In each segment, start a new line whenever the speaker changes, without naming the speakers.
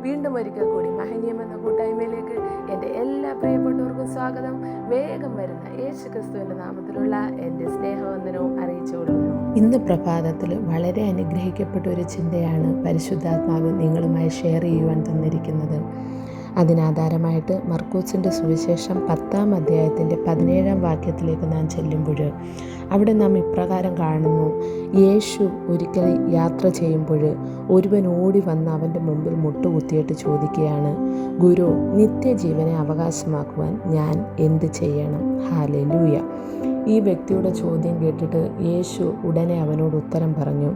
വീണ്ടും ഒരിക്കൽ കൂടി മഹനീയം എന്ന കൂട്ടായ്മയിലേക്ക് എന്റെ എല്ലാ പ്രിയപ്പെട്ടവർക്കും സ്വാഗതം. വേഗം വരുന്ന യേശു ക്രിസ്തുവിന്റെ നാമത്തിലുള്ള എന്റെ സ്നേഹവന്ദനവും അറിയിച്ചുകൊള്ളുന്നു
ഇന്ന് പ്രഭാതത്തിൽ വളരെ അനുഗ്രഹിക്കപ്പെട്ട ഒരു ചിന്തയാണ് പരിശുദ്ധാത്മാവ് നിങ്ങളുമായി ഷെയർ ചെയ്യുവാൻ തന്നിരിക്കുന്നത്. അതിനാധാരമായിട്ട് മർക്കൂസിന്റെ സുവിശേഷം പത്താം അധ്യായത്തിന്റെ പതിനേഴാം വാക്യത്തിലേക്ക് നാം ചെല്ലുമ്പോൾ അവിടെ നാം ഇപ്രകാരം കാണുന്നു. യേശു ഒരിക്കൽ യാത്ര ചെയ്യുമ്പോൾ ഒരുവൻ ഓടി വന്ന് അവന്റെ മുമ്പിൽ മുട്ടുകുത്തിയിട്ട് ചോദിക്കുകയാണ് ഗുരു നിത്യജീവനെ അവകാശമാക്കുവാൻ ഞാൻ എന്ത് ചെയ്യണം? ഹാലലൂയ. ഈ വ്യക്തിയുടെ ചോദ്യം കേട്ടിട്ട് യേശു ഉടനെ അവനോട് ഉത്തരം പറഞ്ഞു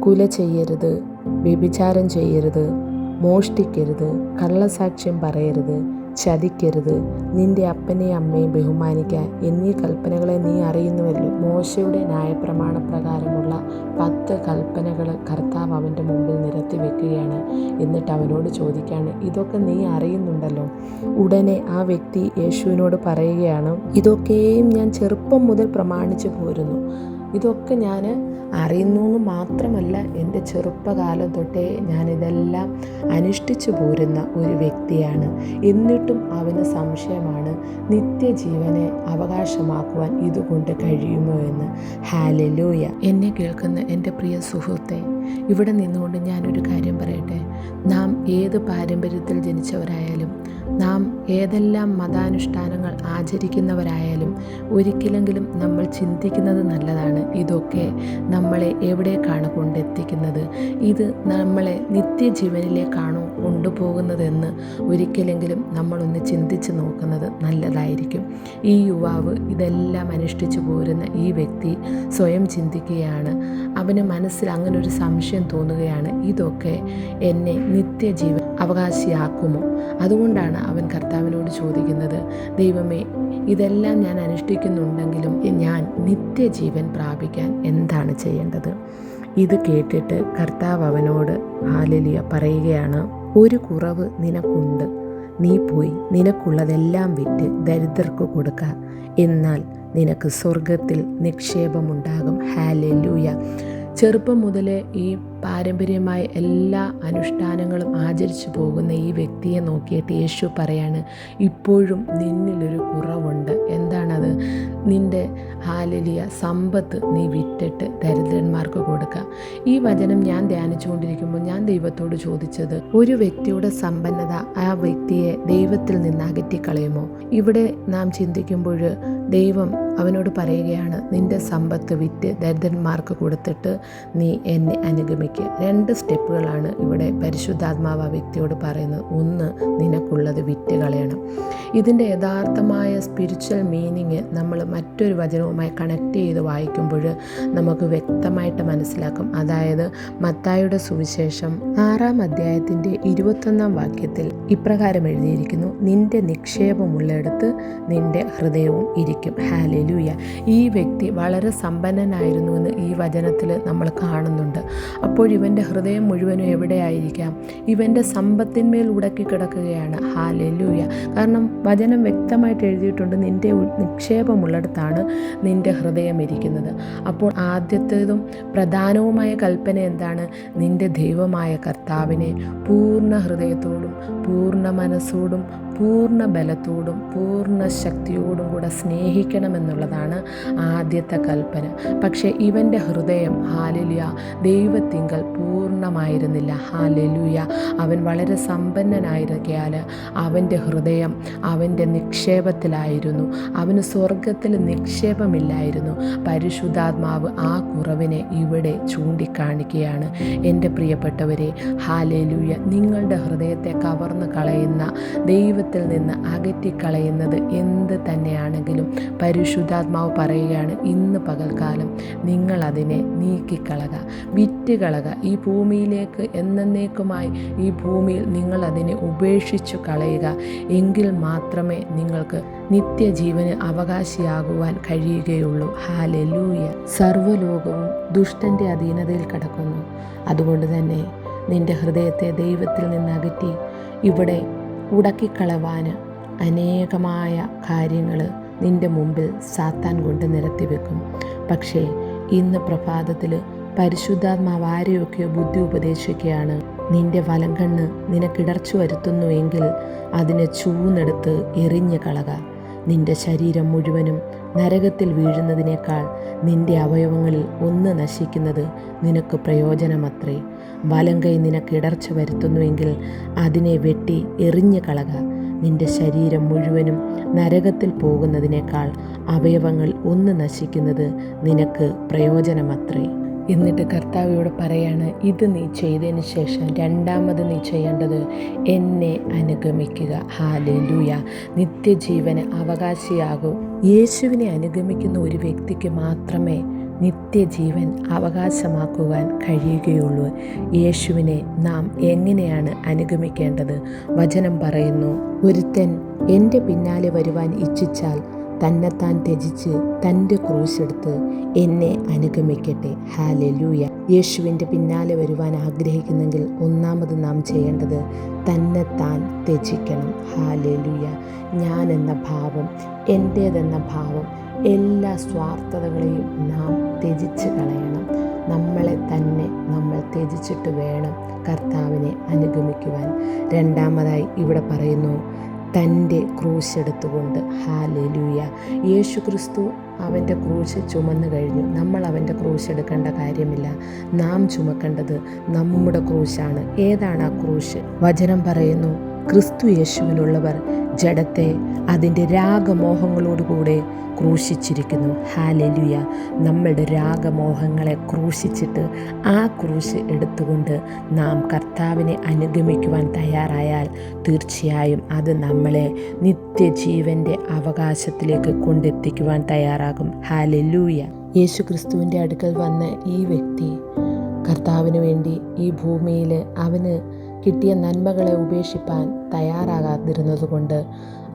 കുല ചെയ്യരുത് വ്യഭിചാരം ചെയ്യരുത് മോഷ്ടിക്കരുത് കള്ളസാക്ഷ്യം പറയരുത് ചതിക്കരുത്. നിന്റെ അപ്പനെയും അമ്മയും ബഹുമാനിക്കാൻ എന്നീ കൽപ്പനകളെ നീ അറിയുന്നുവല്ലോ മോശയുടെ ന്യായപ്രമാണ പ്രകാരമുള്ള പത്ത് കൽപ്പനകൾ കർത്താവ് അവന്റെ മുമ്പിൽ നിരത്തി വെക്കുകയാണ്. എന്നിട്ട് അവനോട് ചോദിക്കുകയാണ് ഇതൊക്കെ നീ അറിയുന്നുണ്ടല്ലോ? ഉടനെ ആ വ്യക്തി യേശുവിനോട് പറയുകയാണ് ഇതൊക്കെയും ഞാൻ ചെറുപ്പം മുതൽ പ്രമാണിച്ചു പോരുന്നു. ഇതൊക്കെ ഞാൻ അറിയുന്നു എന്ന് മാത്രമല്ല എന്റെ ചെറുപ്പകാലം തൊട്ടേ ഞാനിതെല്ലാം അനുഷ്ഠിച്ചു പോരുന്ന ഒരു വ്യക്തിയാണ്. എന്നിട്ടും അവന് സംശയമാണ് നിത്യജീവനെ അവകാശമാക്കുവാൻ ഇതുകൊണ്ട് കഴിയുമോ എന്ന്. ഹാലലൂയ എന്നെ കേൾക്കുന്ന എന്റെ പ്രിയ സുഹൃത്തെ ഇവിടെ നിന്നുകൊണ്ട് ഞാനൊരു കാര്യം പറയട്ടെ. നാം ഏത് പാരമ്പര്യത്തിൽ ജനിച്ചവരായാലും നാം ഏതെല്ലാം മതാനുഷ്ഠാനങ്ങൾ ആചരിക്കുന്നവരായാലും ഒരിക്കലെങ്കിലും നമ്മൾ ചിന്തിക്കുന്നത് നല്ലതാണ്. ഇതൊക്കെ നമ്മളെ എവിടേക്കാണ് കൊണ്ടെത്തിക്കുന്നത്? ഇത് നമ്മളെ നിത്യജീവനിലേക്കാണോ കൊണ്ടുപോകുന്നതെന്ന് ഒരിക്കലെങ്കിലും നമ്മളൊന്ന് ചിന്തിച്ച് നോക്കുന്നത് നല്ലതായിരിക്കും. ഈ യുവാവ് ഇതെല്ലാം അനുഷ്ഠിച്ചു പോരുന്ന ഈ വ്യക്തി സ്വയം ചിന്തിക്കുകയാണ്. അവന് മനസ്സിൽ അങ്ങനെ ഒരു സംശയം തോന്നുകയാണ് ഇതൊക്കെ എന്നെ നിത്യജീവൻ അവകാശിയാക്കുമോ? അതുകൊണ്ടാണ് അവൻ കർത്താവിനോട് ചോദിക്കുന്നത് ദൈവമേ ഇതെല്ലാം ഞാൻ അനുഷ്ഠിക്കുന്നുണ്ടെങ്കിലും ഞാൻ നിത്യജീവൻ പ്രാപിക്കാൻ എന്താണ് ചെയ്യേണ്ടത്? ഇത് കേട്ടിട്ട് കർത്താവ് അവനോട് ഹാലലിയ പറയുകയാണ് ഒരു കുറവ് നിനക്കുണ്ട്. നീ പോയി നിനക്കുള്ളതെല്ലാം വിറ്റ് ദരിദ്രർക്ക് കൊടുക്ക. എന്നാൽ നിനക്ക് സ്വർഗത്തിൽ നിക്ഷേപമുണ്ടാകും. ഹാലലൂയ. ചെറുപ്പം മുതലേ ഈ പാരമ്പര്യമായ എല്ലാ അനുഷ്ഠാനങ്ങളും ആചരിച്ചു പോകുന്ന ഈ വ്യക്തിയെ നോക്കിയിട്ട് യേശു പറയാണ് ഇപ്പോഴും നിന്നിലൊരു കുറവുണ്ട്. എന്താണത്? നിന്റെ ഹാലലിയ സമ്പത്ത് നീ വിറ്റിട്ട് ദരിദ്രന്മാർക്ക് കൊടുക്കുക ഈ വചനം ഞാൻ ധ്യാനിച്ചുകൊണ്ടിരിക്കുമ്പോൾ ഞാൻ ദൈവത്തോട് ചോദിച്ചത് ഒരു വ്യക്തിയുടെ സമ്പന്നത ആ വ്യക്തിയെ ദൈവത്തിൽ നിന്ന് അകറ്റിക്കളയുമോ? ഇവിടെ നാം ചിന്തിക്കുമ്പോൾ ദൈവം അവനോട് പറയുകയാണ് നിന്റെ സമ്പത്ത് വിറ്റ് ദരിദ്രന്മാർക്ക് കൊടുത്തിട്ട് നീ എന്നെ അനുഗമിക്കുക രണ്ട് സ്റ്റെപ്പുകളാണ് ഇവിടെ പരിശുദ്ധാത്മാവ് ആ വ്യക്തിയോട് പറയുന്നത്. ഒന്ന് നിനക്കുള്ളത് വിറ്റ് കളയണം ഇതിന്റെ യഥാർത്ഥമായ സ്പിരിച്വൽ മീനിങ് നമ്മൾ മറ്റൊരു വചനവുമായി കണക്ട് ചെയ്ത് വായിക്കുമ്പോൾ നമുക്ക് വ്യക്തമായിട്ട് മനസ്സിലാക്കും. അതായത് മത്തായുടെ സുവിശേഷം ആറാം അധ്യായത്തിന്റെ ഇരുപത്തൊന്നാം വാക്യത്തിൽ ഇപ്രകാരം എഴുതിയിരിക്കുന്നു. നിന്റെ നിക്ഷേപമുള്ളിടത്ത് നിന്റെ ഹൃദയവും ഇരിക്കും. ഹാലലൂയ ഈ വ്യക്തി വളരെ സമ്പന്നനായിരുന്നു എന്ന് ഈ വചനത്തിൽ നമ്മൾ കാണുന്നുണ്ട്. അപ്പോൾ ഇവന്റെ ഹൃദയം മുഴുവനും എവിടെയായിരിക്കാം? ഇവന്റെ സമ്പത്തിന്മേൽ ഉടക്കി കിടക്കുകയാണ്. ഹാലലൂയ കാരണം വചനം വ്യക്തമായിട്ട് എഴുതിയിട്ടുണ്ട് നിന്റെ നിക്ഷേപമുള്ളിടത്താണ് നിന്റെ ഹൃദയം ഇരിക്കുന്നത്. അപ്പോൾ ആദ്യത്തേതും പ്രധാനവുമായ കൽപ്പന എന്താണ്? നിന്റെ ദൈവമായ കർത്താവിനെ പൂർണ ഹൃദയത്തോടും പൂർണ മനസ്സോടും പൂർണ ബലത്തോടും പൂർണ ശക്തിയോടും കൂടെ സ്നേഹിക്കണമെന്നുള്ളതാണ് ആദ്യത്തെ കൽപ്പന. പക്ഷേ ഇവന്റെ ഹൃദയം ഹാലലുയ ദൈവത്തിങ്കൽ പൂർണമായിരുന്നില്ല. ഹാലലുയ. അവൻ വളരെ സമ്പന്നനായിരിക്കാൽ അവന്റെ ഹൃദയം അവന്റെ നിക്ഷേപത്തിലായിരുന്നു. അവന് സ്വർഗത്തിൽ നിക്ഷേപമില്ലായിരുന്നു. പരിശുദ്ധാത്മാവ് ആ കുറവിനെ ഇവിടെ ചൂണ്ടിക്കാണിക്കുകയാണ് എന്റെ പ്രിയപ്പെട്ടവരെ ഹാലലുയ. നിങ്ങളുടെ ഹൃദയത്തെ കവർന്ന് കളയുന്ന ദൈവത്തിൽ നിന്ന് അകറ്റിക്കളയുന്നത് എന്ത് തന്നെയാണെങ്കിലും പരിശുദ്ധാത്മാവ് പറയുകയാണ് ഇന്ന് പകൽക്കാലം നിങ്ങളതിനെ നീക്കിക്കളക വിറ്റുകളക. ഈ ഭൂമിയിലേക്ക് എന്നേക്കുമായി ഈ ഭൂമിയിൽ നിങ്ങളതിനെ ഉപേക്ഷിച്ചു കളയുക. എങ്കിൽ മാത്രമേ നിങ്ങൾക്ക് നിത്യജീവന് അവകാശിയാകുവാൻ കഴിയുകയുള്ളൂ. ഹാലലൂയ. സർവലോകവും ദുഷ്ടന്റെ അധീനതയിൽ കടക്കുന്നു. അതുകൊണ്ട് തന്നെ നിന്റെ ഹൃദയത്തെ ദൈവത്തിൽ നിന്ന് അകറ്റി ഇവിടെ ഉടക്കിക്കളവാന് അനേകമായ കാര്യങ്ങൾ നിന്റെ മുമ്പിൽ സാത്താൻ കൊണ്ട് നിരത്തി വെക്കും. പക്ഷേ ഇന്ന് പ്രഭാതത്തിൽ പരിശുദ്ധാത്മാവ് ആരെയൊക്കെയോ ബുദ്ധി ഉപദേശിക്കുകയാണ്. നിന്റെ കണ്ണ് നിനക്കിടർച്ചു വരുത്തുന്നുവെങ്കിൽ അതിനെ ചൂന്നെടുത്ത് എറിഞ്ഞു കളക. നിന്റെ ശരീരം മുഴുവനും നരകത്തിൽ വീഴുന്നതിനേക്കാൾ നിന്റെ അവയവങ്ങളിൽ ഒന്ന് നശിക്കുന്നത് നിനക്ക് പ്രയോജനമത്രേ. വലം കൈ നിനക്ക് ഇടർച്ച വരുത്തുന്നുവെങ്കിൽ അതിനെ വെട്ടി എറിഞ്ഞു കളക. നിന്റെ ശരീരം മുഴുവനും നരകത്തിൽ പോകുന്നതിനേക്കാൾ അവയവങ്ങൾ ഒന്ന് നശിക്കുന്നത് നിനക്ക് പ്രയോജനമത്രേ. എന്നിട്ട് കർത്താവിയോട് പറയാണ് ഇത് നീ ചെയ്തതിന് ശേഷം രണ്ടാമത് നീ ചെയ്യേണ്ടത് എന്നെ അനുഗമിക്കുക. ഹാലൂയ നിത്യജീവന് അവകാശിയാകൂ. യേശുവിനെ അനുഗമിക്കുന്ന ഒരു വ്യക്തിക്ക് മാത്രമേ നിത്യജീവൻ അവകാശമാക്കുവാൻ കഴിയുകയുള്ളൂ. യേശുവിനെ നാം എങ്ങനെയാണ് അനുഗമിക്കേണ്ടത്? വചനം പറയുന്നു ഒരുത്തൻ എന്റെ പിന്നാലെ വരുവാൻ ഇച്ഛിച്ചാൽ തന്നെത്താൻ ത്യജിച്ച് തന്റെ ക്രൂശെടുത്ത് എന്നെ അനുഗമിക്കട്ടെ. ഹാലെ ലൂയ യേശുവിന്റെ പിന്നാലെ വരുവാൻ ആഗ്രഹിക്കുന്നെങ്കിൽ ഒന്നാമത് നാം ചെയ്യേണ്ടത് തന്നെത്താൻ ത്യജിക്കണം. ഹാലെ ലൂയ ഞാൻ എന്ന ഭാവം എന്റേതെന്ന ഭാവം എല്ലാ സ്വാർത്ഥതകളെയും നാം ത്യജിച്ച് കളയണം. നമ്മളെ തന്നെ നമ്മൾ ത്യജിച്ചിട്ട് വേണം കർത്താവിനെ അനുഗമിക്കുവാൻ. രണ്ടാമതായി ഇവിടെ പറയുന്നു തന്റെ ക്രൂശെടുത്തുകൊണ്ട് ഹാലലൂയ. യേശു ക്രിസ്തു അവന്റെ ക്രൂശ് ചുമന്നു കഴിഞ്ഞു. നമ്മൾ അവന്റെ ക്രൂശ് എടുക്കേണ്ട കാര്യമില്ല. നാം ചുമക്കേണ്ടത് നമ്മുടെ ക്രൂശാണ്. ഏതാണ് ആ ക്രൂശ്? വചനം പറയുന്നു ക്രിസ്തു യേശുവിനുള്ളവർ ജഡത്തെ അതിന്റെ രാഗമോഹങ്ങളോടുകൂടെ ക്രൂശിച്ചിരിക്കുന്നു. ഹാലലുയ നമ്മളുടെ രാഗമോഹങ്ങളെ ക്രൂശിച്ചിട്ട് ആ ക്രൂശ് എടുത്തുകൊണ്ട് നാം കർത്താവിനെ അനുഗമിക്കുവാൻ തയ്യാറായാൽ തീർച്ചയായും അത് നമ്മളെ നിത്യജീവന്റെ അവകാശത്തിലേക്ക് കൊണ്ടെത്തിക്കുവാൻ തയ്യാറാകും. ഹാലലൂയ യേശു ക്രിസ്തുവിന്റെ അടുക്കൽ വന്ന ഈ വ്യക്തി കർത്താവിന് വേണ്ടി ഈ ഭൂമിയിൽ അവന് കിട്ടിയ നന്മകളെ ഉപേക്ഷിപ്പാൻ തയ്യാറാകാതിരുന്നതുകൊണ്ട്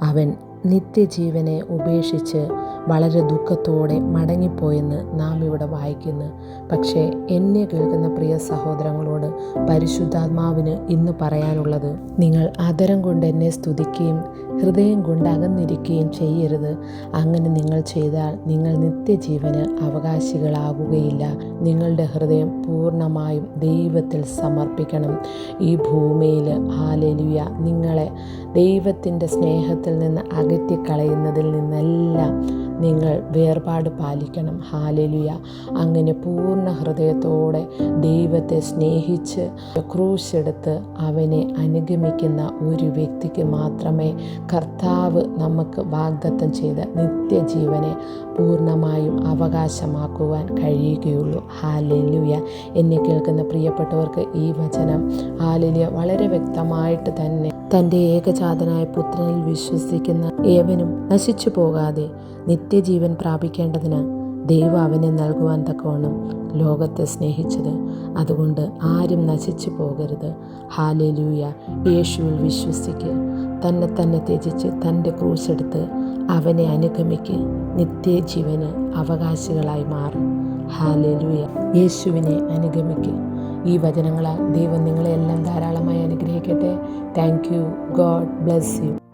അവൻ നിത്യജീവനെ ഉപേക്ഷിച്ച് വളരെ ദുഃഖത്തോടെ മടങ്ങിപ്പോയെന്ന് നാം ഇവിടെ വായിക്കുന്നു. പക്ഷേ എന്നെ കേൾക്കുന്ന പ്രിയ സഹോദരങ്ങളോട് പരിശുദ്ധാത്മാവിന് ഇന്ന് പറയാനുള്ളത് നിങ്ങൾ അതരം കൊണ്ട് എന്നെ സ്തുതിക്കുകയും ഹൃദയം കൊണ്ട് അകന്നിരിക്കുകയും ചെയ്യരുത്. അങ്ങനെ നിങ്ങൾ ചെയ്താൽ നിങ്ങൾ നിത്യജീവന് അവകാശികളാകുകയില്ല. നിങ്ങളുടെ ഹൃദയം പൂർണമായും ദൈവത്തിൽ സമർപ്പിക്കണം. ഈ ഭൂമിയിൽ ആലലിയ നിങ്ങളെ ദൈവത്തിന്റെ സ്നേഹത്തിൽ നിന്ന് അകറ്റിക്കളയുന്നതിൽ നിന്നെല്ലാം നിങ്ങൾ വേർപാട് പാലിക്കണം. ഹാലലുയ. അങ്ങനെ പൂർണ ഹൃദയത്തോടെ ദൈവത്തെ സ്നേഹിച്ച് ക്രൂശെടുത്ത് അവനെ അനുഗമിക്കുന്ന ഒരു വ്യക്തിക്ക് മാത്രമേ കർത്താവ് നമുക്ക് വാഗ്ദത്തം ചെയ്ത നിത്യജീവനെ പൂർണമായും അവകാശമാക്കുവാൻ കഴിയുകയുള്ളൂ. ഹാലലുയ. എന്നെ കേൾക്കുന്ന പ്രിയപ്പെട്ടവർക്ക് ഈ വചനം ഹാലലുയ വളരെ വ്യക്തമായിട്ട് തന്നെ തന്റെ ഏകജാതനായ പുത്രനിൽ വിശ്വസിക്കുന്ന ഏവനും നശിച്ചു പോകാതെ നിത്യജീവൻ പ്രാപിക്കേണ്ടതിന് ദൈവം അവനെ നൽകുവാൻ തക്കവണ്ണം ലോകത്തെ സ്നേഹിച്ചത്. അതുകൊണ്ട് ആരും നശിച്ചു പോകരുത്. ഹാലലൂയ. യേശുവിൽ വിശ്വസിക്കുക തന്നെ തന്നെ ത്യജിച്ച് തന്റെ ക്രൂശെടുത്ത് അവനെ അനുഗമിക്ക്. നിത്യജീവന് അവകാശികളായി മാറും. ഹാലലൂയ. യേശുവിനെ അനുഗമിക്കുക ഈ വചനങ്ങളാൽ ദൈവം നിങ്ങളെല്ലാം ധാരാളമായി അനുഗ്രഹിക്കട്ടെ. Thank you God bless you